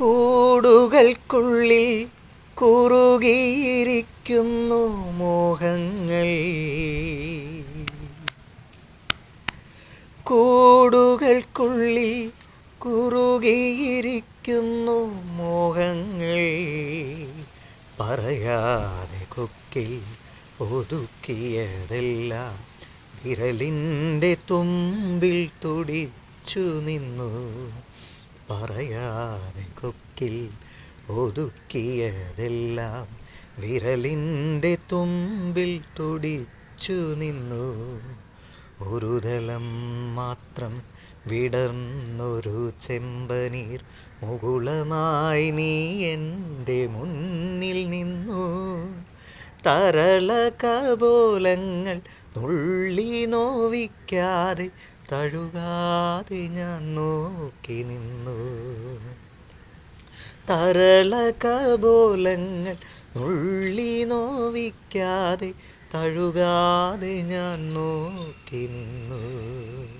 കൂടുകൾക്കുള്ളിൽ കുറുകിയിരിക്കുന്നു മോഹങ്ങൾ. കൂടുകൾക്കുള്ളിൽ കുറുകിയിരിക്കുന്നു മോഹങ്ങൾ. പറയാതെ കൊക്കിൽ ഒതുക്കിയതെല്ലാം വിരലിന്റെ തുമ്പിൽ തുടിച്ചു നിന്നു. പറയാതെ കൊക്കിൽ ഒതുക്കിയതെല്ലാം വിരലിന്റെ തുമ്പിൽ തുടിച്ചു നിന്നു. ഒരു തലം മാത്രം വിടർന്നൊരു ചെമ്പനീർ മുകുളമായി നീ എന്റെ മുന്നിൽ നിന്നു. തരള കബോലങ്ങൾ നുള്ളി നോവിക്കാതെ തഴുകാതെ ഞാൻ നോക്കി നിന്നു. തരള കബോലങ്ങൾ നുള്ളി നോവിക്കാതെ തഴുകാതെ ഞാൻ നോക്കി നിന്നു.